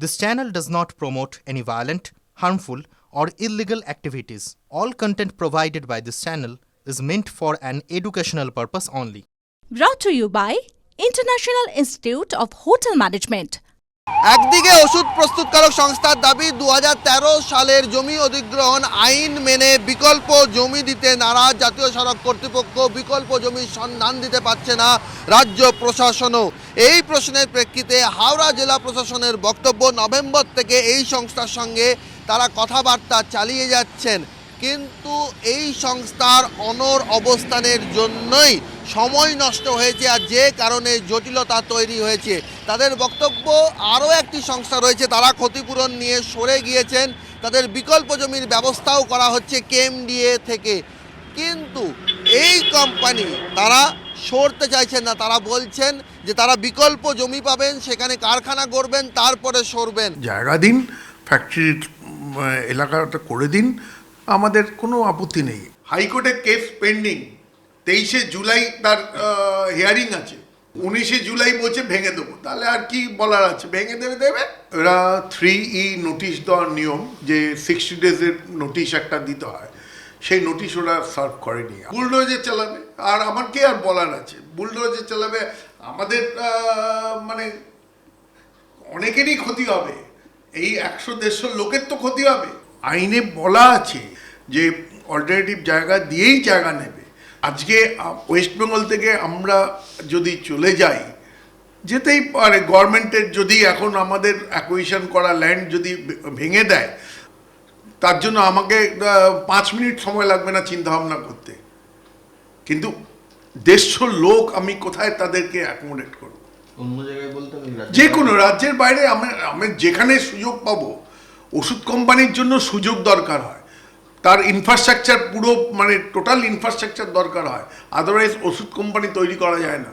This channel does not promote any violent, harmful, or illegal activities. All content provided by this channel is meant for an educational purpose only. brought to you by International Institute of Hotel Management. একদিকে ওষুধ প্রস্তুতকারক সংস্থার দাবি দু হাজার তেরো সালের জমি অধিগ্রহণ আইন মেনে বিকল্প জমি দিতে নারাজ জাতীয় সড়ক কর্তৃপক্ষ। বিকল্প জমির সন্ধান দিতে পারছে না রাজ্য প্রশাসনও। এই প্রশ্নের প্রেক্ষিতে হাওড়া জেলা প্রশাসনের বক্তব্য নভেম্বর থেকে এই সংস্থার সঙ্গে তারা কথাবার্তা চালিয়ে যাচ্ছেন। কিন্তু এই সংস্থার অনর অবস্থানের জন্যই সময় নষ্ট হয়েছে আর যে কারণে জটিলতা তৈরি হয়েছে। তাদের বক্তব্য আরও একটি সংস্থা রয়েছে, তারা ক্ষতিপূরণ নিয়ে সরে গিয়েছেন। তাদের বিকল্প জমির ব্যবস্থাও করা হচ্ছে কেএমডিএ থেকে। কিন্তু এই কোম্পানি তারা সরতে চাইছেন না, তারা বলছেন যে তারা বিকল্প জমি পাবেন, সেখানে কারখানা করবেন তারপরে সরবেন। জায়গা দিন, ফ্যাক্টরির এলাকাটা করে দিন আমাদের কোনো আপত্তি নেই। হাইকোর্টে কেস পেন্ডিং, তেইশে জুলাই তার হিয়ারিং আছে। উনিশে জুলাই বলছে ভেঙে দেবো। তাহলে আর কি বলার আছে? ভেঙে দেবে দেবে? এরা থ্রি ই নোটিশ দেওয়ার নিয়ম, যে সিক্সটি ডেজের নোটিশ একটা দিতে হয়। সেই নোটিশ ওরা সার্ভ করেনি। বুলডোজে চালাবে। আর আমার কি আর বলার আছে? বুলডোজে চালাবে। আমাদের মানে অনেকেরই ক্ষতি হবে। এই একশো দেড়শো লোকের তো ক্ষতি হবে। আইনে বলা আছে যে অল্টারনেটিভ জায়গা দিয়েই জায়গা নেবে। আজকে ওয়েস্ট বেঙ্গল থেকে আমরা যদি চলে যাই যেতেই পারে গভর্নমেন্টের যদি এখন আমাদের অ্যাকুইশন করা ল্যান্ড যদি ভেঙে দেয় তার জন্য আমাকে পাঁচ মিনিট সময় লাগবে না চিন্তা ভাবনা করতে। কিন্তু দেড়শো লোক আমি কোথায় তাদেরকে অ্যাকোমোডেট করব? অন্য জায়গায় বলতে রাজ্যের যে কোনো রাজ্যের বাইরে আমি আমি যেখানে সুযোগ পাবো ওষুধ কোম্পানির জন্য সুযোগ দরকার হয়। তার ইনফ্রাস্ট্রাকচার পুরো মানে টোটাল ইনফ্রাস্ট্রাকচার দরকার হয়। আদারওয়াইজ ওষুধ কোম্পানি তৈরি করা যায় না।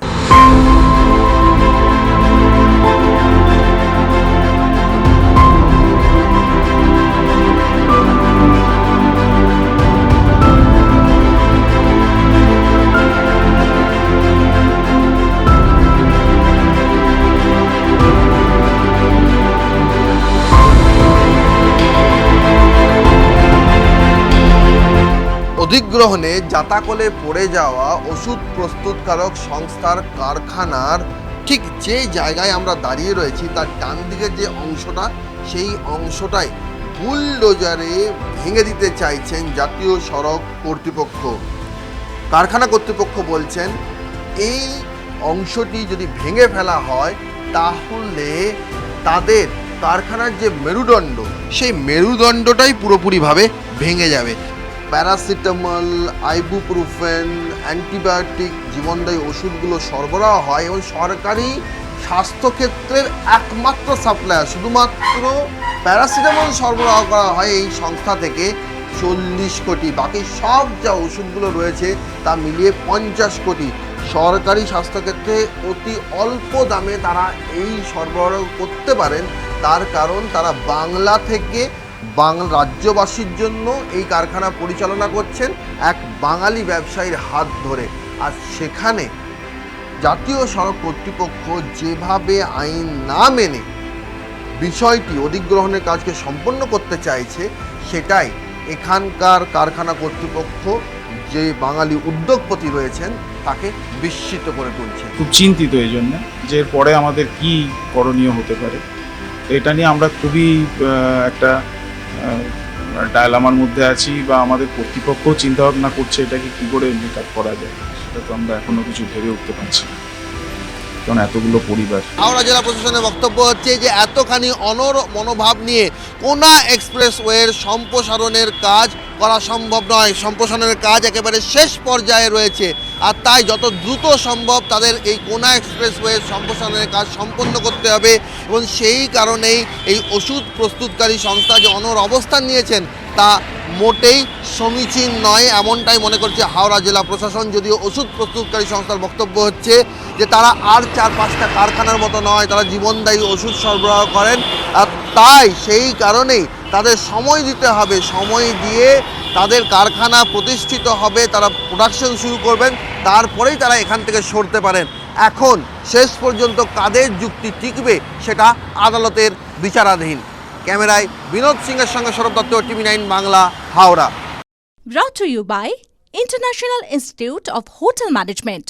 অধিগ্রহণে জাতাকলে পড়ে যাওয়া ওষুধ প্রস্তুতকারক সংস্থার কারখানার ঠিক যে জায়গায় আমরা দাঁড়িয়ে রয়েছি, তার ডান দিকের যে অংশটা, সেই অংশটাই বুলডোজারে ভেঙে দিতে চাইছেন জাতীয় সড়ক কর্তৃপক্ষ। কারখানা কর্তৃপক্ষ বলছেন, এই অংশটি যদি ভেঙে ফেলা হয়, তাহলে তাদের কারখানার যে মেরুদণ্ড, সেই মেরুদণ্ডটাই পুরোপুরিভাবে ভেঙে যাবে। প্যারাসিটামল, আইবুপ্রুফেন, অ্যান্টিবায়োটিক, জীবনদায়ী ওষুধগুলো সরবরাহ হয় এবং সরকারি স্বাস্থ্যক্ষেত্রের একমাত্র সাপ্লায়ার। শুধুমাত্র প্যারাসিটামল সরবরাহ করা হয় এই সংস্থা থেকে চল্লিশ কোটি। বাকি সব যা ওষুধগুলো রয়েছে তা মিলিয়ে পঞ্চাশ কোটি। সরকারি স্বাস্থ্যক্ষেত্রে অতি অল্প দামে তারা এই সরবরাহ করতে পারেন। তার কারণ তারা বাংলা থেকে বাংলা রাজ্যবাসীর জন্য এই কারখানা পরিচালনা করছেন এক বাঙালি ব্যবসায়ীর হাত ধরে। আর সেখানে জাতীয় সড়ক কর্তৃপক্ষ যেভাবে আইন না মেনে বিষয়টি অধিগ্রহণের কাজকে সম্পন্ন করতে চাইছে, সেটাই এখানকার কারখানা কর্তৃপক্ষ যে বাঙালি উদ্যোগপতি রয়েছেন, তাকে বিস্মিত করে তুলছে। খুব চিন্তিত এই জন্য যে এরপরে আমাদের কি করণীয় হতে পারে। এটা নিয়ে আমরা খুবই একটা ডায়লামার মধ্যে আছি বা আমাদের কর্তৃপক্ষও চিন্তা ভাবনা করছে এটাকে কি করে মেক করা যায়, সেটা তো আমরা এখনও কিছু ভেবে উঠতে পারছি না। কারণ এতগুলো পরিবার। হাওড়া জেলা প্রশাসনের বক্তব্য হচ্ছে যে, এতখানি অনর মনোভাব নিয়ে কোনা এক্সপ্রেসওয়ের সম্প্রসারণের কাজ করা সম্ভব নয়। সম্প্রসারণের কাজ একেবারে শেষ পর্যায়ে রয়েছে। আর তাই যত দ্রুত সম্ভব তাদের এই কোনা এক্সপ্রেসওয়ের সম্প্রসারণের কাজ সম্পন্ন করতে হবে এবং সেই কারণেই এই ওষুধ প্রস্তুতকারী সংস্থা যে অনর অবস্থান নিয়েছেন, তা মোটেই সমীচীন নয়, এমনটাই মনে করছে হাওড়া জেলা প্রশাসন। যদিও ওষুধ প্রস্তুতকারী সংস্থার বক্তব্য হচ্ছে যে তারা আর চার পাঁচটা কারখানার মতো নয়, তারা জীবনদায়ী ওষুধ সরবরাহ করেন। আর তাই সেই কারণেই তাদের সময় দিতে হবে। সময় দিয়ে তাদের কারখানা প্রতিষ্ঠিত হবে, তারা প্রোডাকশন শুরু করবেন, তারপরেই তারা এখান থেকে সরতে পারেন। এখন শেষ পর্যন্ত কাদের যুক্তি টিকবে সেটা আদালতের বিচারাধীন। ক্যামেরায় বিনোদ সিংয়ের সঙ্গে Sourav Dutta, TV nine Bangla, Howrah. To you by International Institute of Hotel Management.